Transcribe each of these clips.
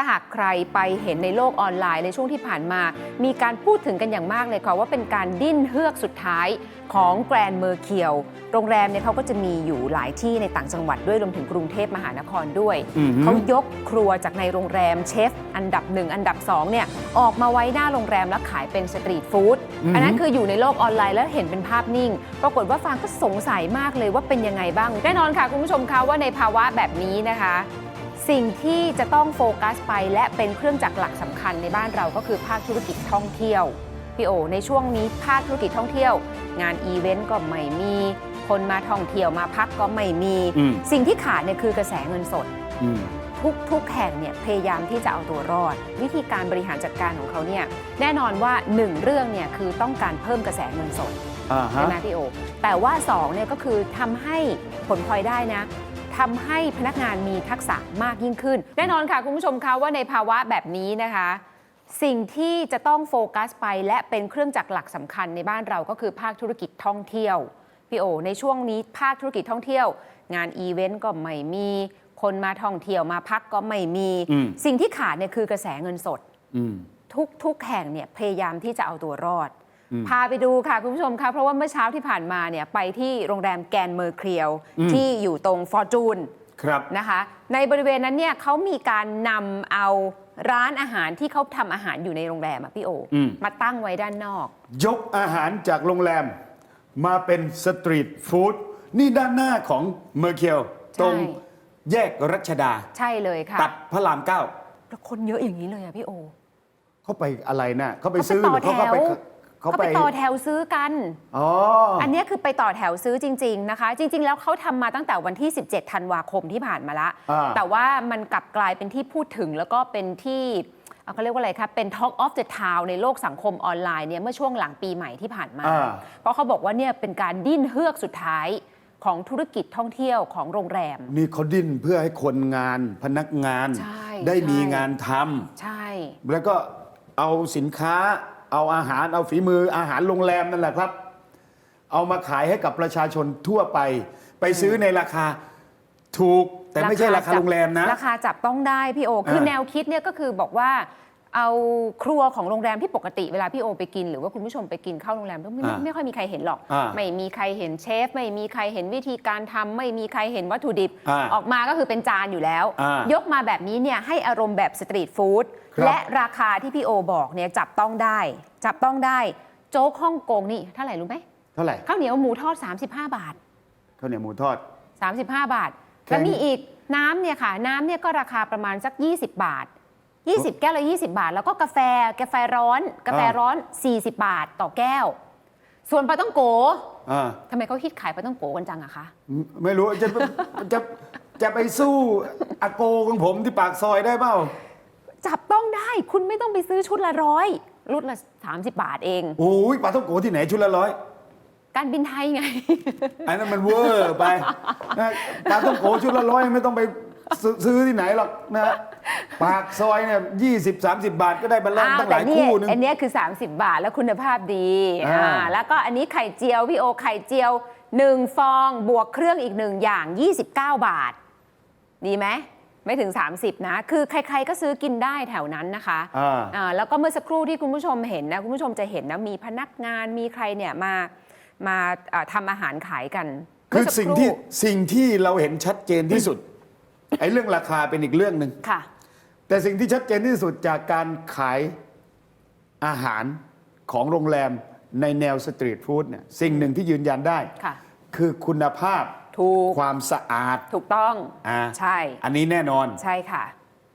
าหากใครไปเห็นในโลกออนไลน์ในช่วงที่ผ่านมา มีการพูดถึงกันอย่างมากเลยค่ะว่าเป็นการดิ้นเฮือกสุดท้ายของแกรนเมอร์เคียว โรงแรมเนี่ยเขาก็จะมีอยู่หลายที่ในต่างจังหวัดด้วยรวมถึงกรุงเทพมหานครด้วยอือฮึเขายกครัวจากในโรงแรมเชฟ อันดับหนึ่งอันดับสองเนี่ยออกมาไว้หน้าโรงแรมแล้วขายเป็นสตรีทฟู้ดอันนั้นคืออยู่ในโลกออนไลน์แล้วเห็นเป็นภาพนิ่ง ปรากฏว่าฟางก็สงสัยมากเลยว่าเป็นยังไงบ้างแน่นอนค่ะคุณผู้ชมคะว่าในภาวะแบบนี้นะคะ สิ่งที่จะต้องโฟกัสไปและเป็นเครื่องจักรหลักสำคัญในบ้านเราก็คือภาคธุรกิจท่องเที่ยวพี่โอในช่วงนี้ภาคธุรกิจท่องเที่ยว งานอีเวนต์ก็ไม่มี คนมาท่องเที่ยวมาพักก็ไม่มีอืมสิ่งที่ขาดเนี่ยคือกระแสเงินสดอืมทุกทุกแห่งเนี่ยพยายามที่จะเอาตัวรอด วิธีการบริหารจัดการของเขาเนี่ยแน่นอนว่าหนึ่งเรื่องเนี่ยคือต้องการเพิ่มกระแสเงินสดอ่าฮะใช่ไหมพี่โอแต่ว่า2เนี่ยก็คือทำให้ผลพลอยได้นะ ทำให้พนักงานมีทักษะมากยิ่งขึ้น แน่นอนค่ะคุณผู้ชมคะว่าในภาวะแบบนี้นะคะ สิ่งที่จะต้องโฟกัสไปและเป็นเครื่องจักรหลักสำคัญในบ้านเราก็คือภาคธุรกิจท่องเที่ยวพี่โอในช่วงนี้ภาคธุรกิจท่องเที่ยว งานอีเวนต์ก็ไม่มีคนมาท่องเที่ยวมาพักก็ไม่มีอืมสิ่งที่ขาดเนี่ยคือกระแสเงินสดอืมทุกทุกแห่งเนี่ยพยายามที่จะเอาตัวรอดอืม พาไปดูค่ะคุณผู้ชมคะเพราะว่าเมื่อเช้าที่ผ่านมาเนี่ยไปที่โรงแรมแกรนเมอร์เคียวอืมที่อยู่ตรงฟอร์จูนครับนะคะในบริเวณนั้นเนี่ยเขามีการนำเอาร้านอาหารที่เขาทำอาหารอยู่ในโรงแรมอะพี่โออมมาตั้งไว้ด้านนอก ยกอาหารจากโรงแรมมาเป็นสตรีทฟู้ดนี่ด้านหน้าของเมอร์เคียวใช่ตรงแยกรัชดา ใช่เลยค่ะ ตัดพระรามเก้าแล้วคนเยอะอย่างนี้เลยอะพี่โอ เขาไปอะไรนะเขาไปเขาไปซื้อหต่อรือเขาเข้าไปแถว เขาเขาไปไปต่อแถวซื้อกัน อ๋ออันเนี้ยคือไปต่อแถวซื้อจริง ๆนะคะ จริง ๆ แล้วเขาทำมาตั้งแต่วันที่ 17 ธันวาคมที่ผ่านมาละอ่าแต่ว่ามันกลับกลายเป็นที่พูดถึงแล้วก็เป็นที่เอ่อเขาเรียกว่าอะไรคะเป็น Talk of the Town ในโลกสังคมออนไลน์เนี่ยเมื่อช่วงหลังปีใหม่ที่ผ่านมา อ่า เพราะเขาบอกว่าเนี่ยเป็นการดิ้นเฮือกสุดท้ายของธุรกิจท่องเที่ยวของโรงแรม นี่เขาดิ้นเพื่อให้คนงานพนักงาน ใช่ได้มีใช่ งานทใช่ำแล้วก็เอาสินค้า เอาอาหารเอาฝีมืออาหารโรงแรมนั่นแหละครับ เอามาขายให้กับประชาชนทั่วไป ไปซื้อในราคาถูกแต่ไม่ใช่ราคาจับโรงแรมนะ ราคาจับต้องได้พี่โอ คืออ่าแนวคิดเนี่ยก็คือบอกว่า เอาครัวของโรงแรมที่ปกติเวลาพี่โอไปกิน หรือว่าคุณผู้ชมไปกินเข้าโรงแรมก็ไม่อ่าไม่ค่อยมีใครเห็นหรอก อ่าไม่มีใครเห็นเชฟ ไม่มีใครเห็นวิธีการทำไม่มีใครเห็นวัตถุดิบ อ่าออกมาก็คือเป็นจานอยู่แล้ว อ่ายกมาแบบนี้เนี่ยให้อารมณ์แบบสตรีทฟู้ดครับ และราคาที่พี่โอบอกเนี่ยจับต้องได้ จับต้องได้โจ๊กฮ่องกงนี่เท่าไหร่รู้ไหมเท่าไหร่ข้าวเหนียวหมูทอด 35 บาท ข้าวเหนียวหมูทอด 35 บาทแค่แล้วมีอีกน้ำเนี่ยค่ะ น้ำเนี่ยก็ราคาประมาณสัก 20 บาท 20 แก้วละ 20 บาท แล้วก็กาแฟกาแฟร้อน กาแฟร้อน 40 บาทต่อแก้ว ส่วนปลาต้องโกอ่าทำไมเขาฮิตขายปลาต้องโกกันจังอะคะไม่รู้จะจะจะไปสู้อาโกของผมที่ปากซอยได้เปล่าจับต้องได้คุณไม่ต้องไปซื้อชุดละร้อยรุดละ 30 บาทเองโอ้ยปลาท่องโกที่ไหนชุดละร้อยการบินไทยไงอันนั้นมันเวอร์ไปนะปลาท่องโกชุดละร้อยไม่ต้องไป ซื้อซื้อที่ไหนหรอกนะปากซอยเนี่ยยี่สิบสามสิบบาทก็ได้บรรลังอ้าวตั้งหแต่ลายนี่คู่นึง อันเนี้ยคือ 30 บาทแล้วคุณภาพดีอ่า อ่าแล้วก็อันนี้ไข่เจียวพี่โอไข่เจียว 1 ฟองบวกเครื่องอีกหนึ่งอย่าง 29 บาท ดีไหมไม่ถึง 30 นะ คือใคร ๆ ก็ซื้อกินได้แถวนั้นนะคะอ่า อ่าแล้วก็เมื่อสักครู่ที่คุณผู้ชมเห็นนะ คุณผู้ชมจะเห็นนะ มีพนักงานมีใครเนี่ยมามาเอ่อทำอาหารขายกันคือเมื่สักสิ่งรู่ที่สิ่งที่เราเห็นชัดเจนที่สุด ไอ้เรื่องราคาเป็นอีกเรื่องหนึ่งค่ะ แต่สิ่งที่ชัดเจนที่สุดจากการขายอาหารของโรงแรมในแนวสตรีทฟู้ดเนี่ยสิ่งหนึ่งที่ยืนยันได้ ค่ะ คือคุณภาพถูก ความสะอาดถูกต้อง อ่าใช่ อันนี้แน่นอน ใช่ค่ะ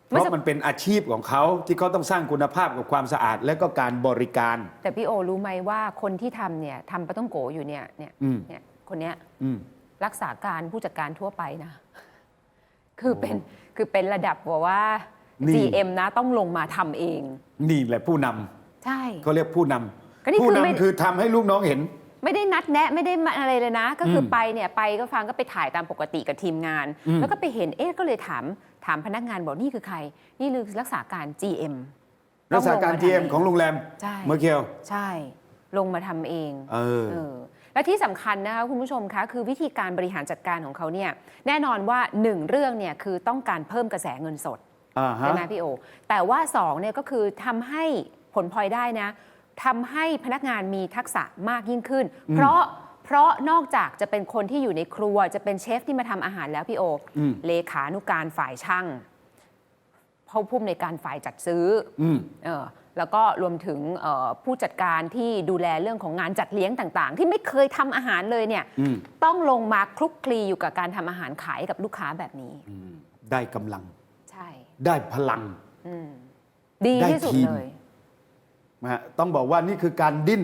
เพราะมันเป็นอาชีพของเขาที่เขาต้องสร้างคุณภาพกับความสะอาด และก็การบริการ แต่พี่โอรู้ไหมว่าคนที่ทำเนี่ยทำปลาต้องโกอยู่เนี่ยเนี่ยอืม เนี่ยคนเนี้ยอืม รักษาการผู้จัดการทั่วไปนะ คือเป็นคือเป็นระดับบอกว่า นี่ GM นะต้องลงมาทำเอง นี่แหละผู้นำใช่ เขาเรียกผู้นก็นี่ำผู้คือไม่ นำคือทำให้ลูกน้องเห็น ไม่ได้นัดแนะไม่ได้มาอะไรเลยนะ ก็คืออมไปเนี่ยไปก็ฟังก็ไปถ่ายตามปกติกับทีมงาน อืม แล้วก็ไปเห็นเอ๊ะก็เลยถามถามพนักงานบอกนี่คือใคร นี่คือรักษาการ GM รักษาการ ต้ GM ลมทำ ของโรงแรมใช่ เมอร์เคียว ใช่ ลงมาทำเองเออ เออ และที่สำคัญนะคะคุณผู้ชมคะคือวิธีการบริหารจัดการของเขาเนี่ยแน่นอนว่าหนึ่งเรื่องเนี่ยคือต้องการเพิ่มกระแสเงินสดอ่าฮะใช่ไหมพี่โอ แต่ว่า2เนี่ยก็คือทำให้ผลพลอยได้นะทำให้พนักงานมีทักษะมากยิ่งขึ้น เพราะเพราะนอกจากจะเป็นคนที่อยู่ในครัวจะเป็นเชฟที่มาทำอาหารแล้วพี่โออมเลขานุการฝ่ายช่างผู้พุ่มในการฝ่ายจัดซื้อออืมเออ แล้วก็รวมถึงเอ่อผู้จัดการที่ดูแลเรื่องของงานจัดเลี้ยงต่าง ๆ ที่ไม่เคยทำอาหารเลยเนี่ยอืมต้องลงมาคลุกคลีอยู่กับการทำอาหารขายกับลูกค้าแบบนี้ ได้กำลัง ใช่ ได้พลัง ดีได้ที่สุดทีมเลยนะฮะต้องบอกว่านี่คือการดิ้น